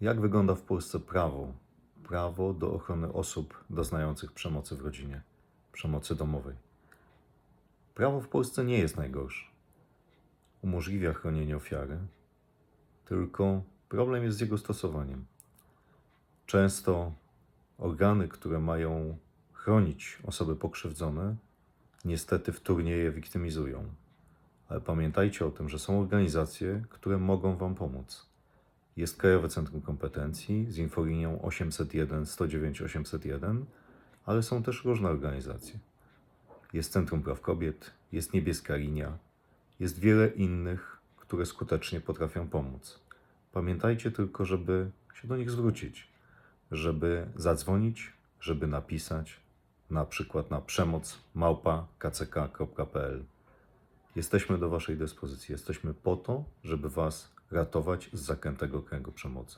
Jak wygląda w Polsce prawo? Prawo do ochrony osób doznających przemocy w rodzinie, przemocy domowej. Prawo w Polsce nie jest najgorsze. Umożliwia chronienie ofiary, tylko problem jest z jego stosowaniem. Często organy, które mają chronić osoby pokrzywdzone, niestety wtórnie je wiktymizują. Ale pamiętajcie o tym, że są organizacje, które mogą Wam pomóc. Jest Krajowe Centrum Kompetencji z infolinią 801 109 801, ale są też różne organizacje. Jest Centrum Praw Kobiet, jest Niebieska Linia, jest wiele innych, które skutecznie potrafią pomóc. Pamiętajcie tylko, żeby się do nich zwrócić, żeby zadzwonić, żeby napisać, na przykład na przemoc małpa. Jesteśmy do Waszej dyspozycji. Jesteśmy po to, żeby Was ratować z zakrętego kręgu przemocy.